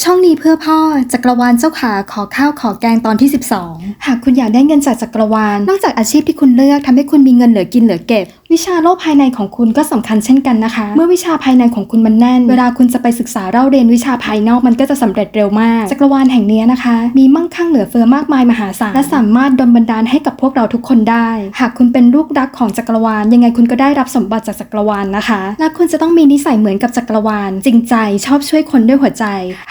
ช่องนี้เพื่อพ่อจักรวาลเจ้าขาขอข้าวขอแกงตอนที่ 12 หากคุณอยากได้เงินจากจักรวาลนอกจากอาชีพที่คุณเลือกทำให้คุณมีเงินเหลือกินเหลือเก็บ วิชาโลกภายในของคุณก็สำคัญเช่นกันนะคะ เมื่อวิชาภายในของคุณมันแน่น เวลาคุณจะไปศึกษาเล่าเรียนวิชาภายนอกมันก็จะสำเร็จเร็วมาก จักรวาลแห่งนี้นะคะ มีมั่งคั่งเหลือเฟือมากมายมหาศาลและสามารถดลบันดาลให้กับพวกเราทุกคนได้ หากคุณเป็นลูกรักของจักรวาล ยังไงคุณก็ได้รับสมบัติจากจักรวาลนะคะ และคุณจะต้องมีนิสัยเหมือนกับจักรวาล จริงใจชอบช่วยคนด้วยหัวใจ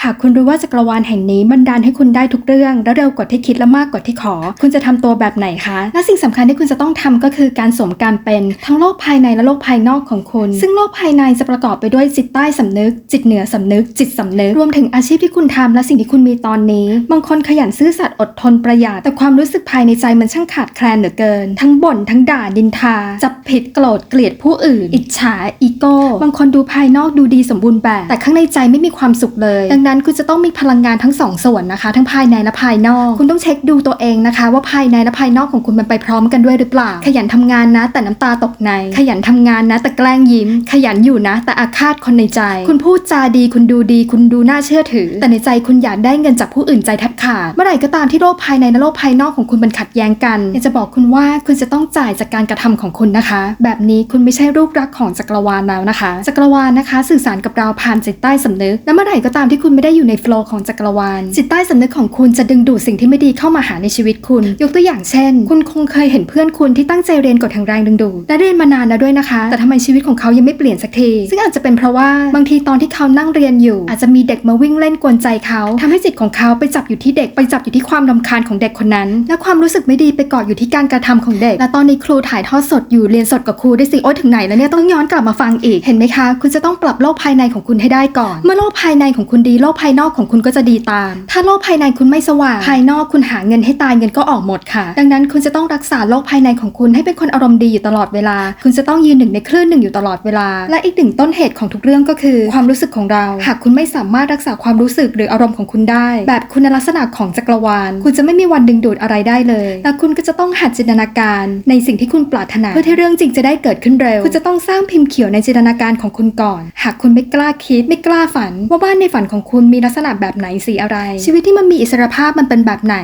หากคุณรู้ว่าจักรวาลแห่งนี้บันดาลให้คุณได้ทุกเรื่องและเร็วกว่าที่คิดและมากกว่าที่ขอ คุณจะทำตัวแบบไหนคะและสิ่งสำคัญที่คุณจะต้องทำก็คือการสมการเป็นทั้งโลกภายในและโลกภายนอกของคุณ ซึ่งโลกภายในจะประกอบไปด้วยจิตใต้สำนึก จิตเหนือสำนึก จิตสำนึก รวมถึงอาชีพที่คุณทำและสิ่งที่คุณมีตอนนี้ บางคนขยันซื่อสัตย์อดทนประหยัด แต่ความรู้สึกภายในใจมันช่างขาดแคลนเหลือเกิน ทั้งบ่นทั้งด่าดินทา จับผิดโกรธเกลียดผู้อื่น อิจฉาอีโก้ บางคนดูภายนอกดูดีสมบูรณ์แบบ แต่ข้างในใจไม่มีความสุขเลย ดังนั้นคุณจะต้องมีพลังงานทั้งสองส่วนนะคะ ทั้งภายในและภายนอก คุณต้องเช็คดูตัวเองนะคะ ว่าภายในและภายนอกของคุณมันไปพร้อมกันด้วยหรือเปล่า ขยันทำงานนะ แต่น้ำตาตกใน ขยันทำงานนะ แต่แกล้งยิ้ม ขยันอยู่นะ แต่อาฆาตคนในใจ คุณพูดจาดีคุณดูดี คุณดูน่าเชื่อถือ แต่ในใจคุณอยากได้เงินจากผู้อื่นใจแทบขาด เมื่อไหร่ก็ตามที่โลกภายในและโลกภายนอกของคุณมันขัดแย้งกันอยากจะบอกคุณว่าคุณจะต้องจ่ายจากการกระทำของคุณนะคะ แบบนี้คุณไม่ใช่ลูกรักของจักรวาลแล้วนะคะ จักรวาลนะคะ สื่อสารกับเราผ่านจิตใต้สำนึก และเมื่อไหร่ก็ตามที่คุณไม่ได้อยู่ในโฟล์ของจักรวาล จิตใต้สำนึกของคุณจะดึงดูดสิ่งที่ไม่ดีเข้ามาหาในชีวิตคุณ ยกตัวอย่างเช่น คุณคงเคยเห็นเพื่อนคุณที่ตั้งใจเรียนกฎแห่งแรงดึงดูดและเรียนมานานแล้วด้วยนะคะ แต่ทำไมชีวิตของเขายังไม่เปลี่ยนสักที ซึ่งอาจจะเป็นเพราะว่าบางทีตอนที่เขานั่งเรียนอยู่ อาจจะมีเด็กมาวิ่งเล่นกวนใจเขาทำให้จิตของเขาไปจับอยู่ที่เด็กไปจับอยู่ที่ความรำคาญของเด็กคนนั้น และความรู้สึกไม่ดีไปเกาะอยู่ที่การกระทำของเด็ก และตอนนี้ครูถ่ายทอดสดอยู่เรียนสดกับครูได้สิโอ๊ยถึงไหนแล้วเนี่ยต้องย้อนกลับมาฟังอีกเห็นไหมคะ คุณจะต้องปรับโลกภายในของคุณให้ได้ก่อน เมื่อโลกภายในของคุณดีโลกภายนอกของคุณก็จะดีตาม ถ้าโลกภายในคุณไม่สว่างภายนอกคุณหาเงินให้ตายเงินก็ออกหมดค่ะ ดังนั้นคุณจะต้องรักษาโลกภายในของคุณให้เป็นคนอารมณ์ดีอยู่ตลอดเวลาคุณจะต้องยืนหนึ่งในคลื่นหนึ่งอยู่ตลอดเวลา และอีกหนึ่งต้นเหตุของทุกเรื่องก็คือ ความรู้สึกของเรา หากคุณไม่สามารถรักษาความรู้สึกหรืออารมณ์ของคุณได้ แบบคุณลักษณะของจักรวาล คุณจะไม่มีวันดึงดูดอะไรได้เลย และคุณก็จะต้องหัดจินตนาการ ในสิ่งที่คุณปรารถนา เพื่อที่เรื่องจริงจะได้เกิดขึ้นเร็ว คุณจะต้องสร้างพิมพ์เขียวในจินตนาการของคุณก่อน หากคุณไม่กล้าคิด ไม่กล้าฝัน ว่าบ้านในฝันของคุณมีลักษณะแบบไหนสีอะไร ชีวิตที่มันมีอิสรภาพมันเป็นแบบไหน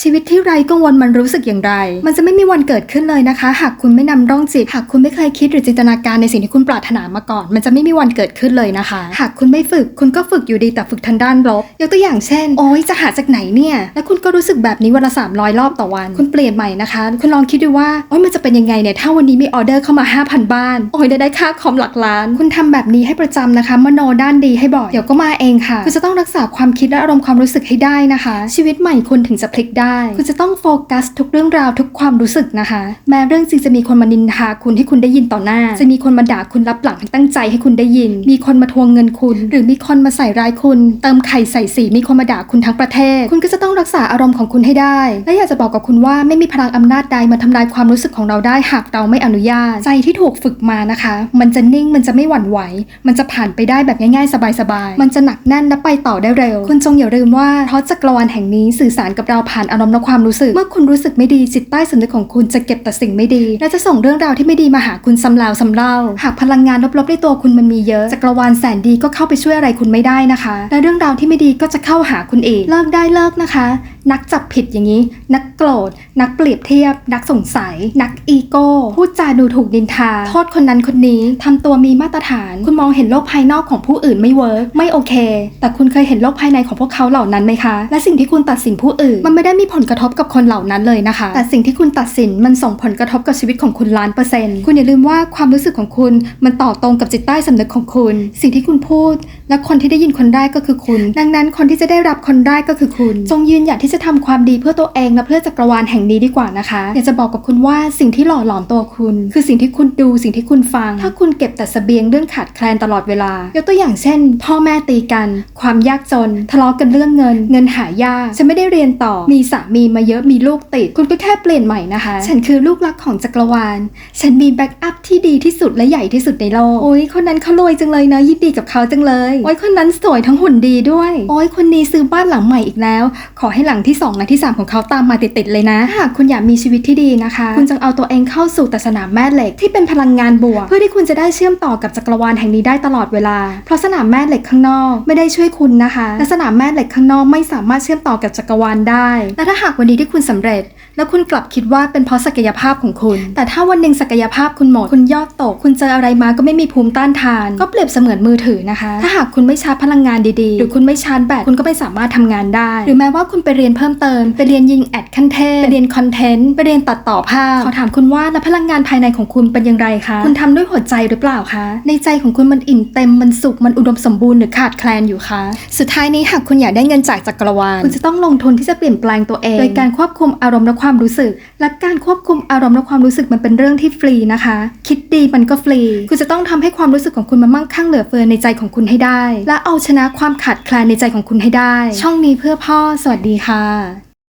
ชีวิตที่ไร้กังวลมันรู้สึกอย่างไร มันจะไม่มีวันเกิดขึ้นเลยนะคะ หากคุณไม่นำร่องจิตหากคุณไม่เคยคิดหรือจินตนาการในสิ่งที่คุณปรารถนามาก่อน มันจะไม่มีวันเกิดขึ้นเลยนะคะ หากคุณไม่ฝึกคุณก็ฝึกอยู่ดีแต่ฝึกทางด้านลบยกตัวอย่างเช่น โอ๊ยจะหาจากไหนเนี่ยแล้วคุณก็รู้สึกแบบนี้วันละ300 รอบต่อวัน คุณเปลี่ยนใหม่นะคะ คุณลองคิดดูว่าโอ๊ยมันจะเป็นยังไงเนี่ยถ้าวันนี้มีออเดอร์เข้ามา 5,000 บ้าน โอ๊ยได้ได้ค่าคอมหลักล้าน คุณทำแบบนี้ให้ประจำนะคะมโนด้านดีให้บ่อยเดี๋ยวก็มาเองค่ะ คุณจะต้องรักษาความคิดและอารมณ์ความรู้สึกให้ได้นะคะ ชีวิตใหม่คุณถึงจะพลิกได้ คุณจะต้องโฟกัสทุกเรื่องราวทุกความรู้สึกนะคะ แม้เรื่องจริงจะมีคนมานินทาคุณให้คุณได้ยินต่อหน้า จะมีคนมาด่าคุณรับหลังตั้งใจให้คุณได้ยิน มีคนมาทวงเงินคุณ หรือมีคนมาใส่ร้ายคุณ เติมไข่ใส่สีมีคนมาด่าคุณทั้งประเทศ คุณก็จะต้องรักษาอารมณ์ของคุณให้ได้ และอยากจะบอกกับคุณว่าไม่มีพลังอำนาจใดมาทำลายความรู้สึกของเราได้หากเราไม่อนุญาต ใจที่ถูกฝึกมานะคะ มันจะนิ่งมันจะไม่หวั่นไหว มันจะผ่านไปได้แบบง่ายๆ สบายๆ มันจะหนักแน่นและไปต่อได้เร็ว คุณจงอย่าลืมว่าเพราะจักรวาลแห่งนี้สื่อสารกับเราผ่านอารมณ์และความรู้สึก เมื่อคุณรู้สึกไม่ดีจิตใต้สำนึกของคุณจะเก็บแต่สิ่งไม่ดี และจะส่งเรื่องราวที่ไไม่ดีมาหาคุณซ้ำแล้วซ้ำเล่า หากพลังงานลบๆในตัวคุณมันมีเยอะจักรวาลแสนดีก็เข้าไปช่วยอะไรคุณไม่ได้นะคะ และเรื่องราวที่ไม่ดีก็จะเข้าหาคุณเองเลิกได้เลิกนะคะนักจับผิดอย่างนี้ นักโกรธ นักเปรียบเทียบ นักสงสัย นักอีโก้ พูดจาดูถูกดินทา โทษคนนั้นคนนี้ทำตัวมีมาตรฐาน คุณมองเห็นโลกภายนอกของผู้อื่นไม่เวิร์กไม่โอเค แต่คุณเคยเห็นโลกภายในของพวกเขาเหล่านั้นไหมคะ และสิ่งที่คุณตัดสินผู้อื่น มันไม่ได้มีผลกระทบกับคนเหล่านั้นเลยนะคะ แต่สิ่งที่คุณตัดสินมันส่งผลกระทบกับชีวิตของคุณล้านเปอร์เซ็นต์ คุณอย่าลืมว่าความรู้สึกของคุณมันต่อตรงกับจิตใต้สำนึกของคุณ สิ่งที่คุณพูด และคนที่ได้ยินคนแรกก็คือคุณ ดังนั้นคนที่จะได้รับคนแรกก็คือคุณ จงยืนหยัดที่จะทำความดีเพื่อตัวเองและเพื่อจักรวาลแห่งนี้ดีกว่านะคะอยากจะบอกกับคุณว่าสิ่งที่หล่อหลอมตัวคุณ คือสิ่งที่คุณดูสิ่งที่คุณฟัง ถ้าคุณเก็บแต่เสบียงเรื่องขาดแคลนตลอดเวลายกตัวอย่างเช่น พ่อแม่ตีกัน ความยากจน ทะเลาะกันเรื่องเงิน เงินหายากฉันไม่ได้เรียนต่อมีสามีมาเยอะมีลูกติด คุณก็แค่เปลี่ยนใหม่นะคะ ฉันคือลูกรักของจักรวาล ฉันมีแบ็กอัพที่ดีที่สุดและใหญ่ที่สุดในโลกโอ้ยคนนั้นเขารวยจังเลยนะยินดีกับเขาจังเลยโอ้ยคนนั้นสวยทั้งหุ่นดีด้วย โอ้ยคนนี้ซื้อบ้านหลังใหม่อีกแล้ว ขอให้หลังที่2และที่ 3 ของเขาตามมาติดๆเลยนะถ้าหากคุณอยากมีชีวิตที่ดีนะคะ คุณจงเอาตัวเองเข้าสู่แต่สนามแม่เหล็กที่เป็นพลังงานบวก เพื่อที่คุณจะได้เชื่อมต่อกับจักรวาลแห่งนี้ได้ตลอดเวลา เพราะสนามแม่เหล็กข้างนอกไม่ได้ช่วยคุณนะคะและสนามแม่เหล็กข้างนอกไม่สามารถเชื่อมต่อกับจักรวาลได้และถ้าหากวันนี้ที่คุณสำเร็จ แล้วคุณกลับคิดว่าเป็นเพราะศักยภาพของคุณ แต่ถ้าวันหนึ่งศักยภาพคุณหมด คุณยอดตก คุณเจออะไรมาก็ไม่มีภูมิต้านทาน ก็เปรียบเสมือนมือถือนะคะ ถ้าหากคุณไม่ชาร์จพลังงานดีๆ หรือคุณไม่ชาร์จแบต คุณก็ไม่สามารถทำงานได้ หรือแม้ว่าคุณไปเรียนเพิ่มเติม ไปเรียนยิงแอดขั้นเทพไปเรียนคอนเทนต์ ไปเรียนตัดต่อภาพ ขอถามคุณว่าแล้วพลังงานภายในของคุณเป็นอย่างไรคะ คุณทำด้วยหัวใจหรือเปล่าคะ ในใจของคุณมันอิ่มเต็ม มันสุข มันอุดมสมบูรณ์หรือขาดแคลนอยู่คะ สุดท้ายนี้หากคุณอยากได้เงินจากจักรวาล คุณจะต้องลงทุนที่จะเปลี่ยนแปลงตัวเอง โดยการควบคุมอารมณ์และความรู้สึก และการควบคุมอารมณ์และความรู้สึกมันเป็นเรื่องที่ฟรีนะคะ คิดดีมันก็ฟรี คุณจะต้องทำให้ความรู้สึกของคุณมันมั่งคั่งเหลือเฟือในใจของคุณให้ได้ และเอาชนะความขาดแคลนในใจของคุณให้ได้ ช่องนี้เพื่อพ่อ สวัสดีค่ะ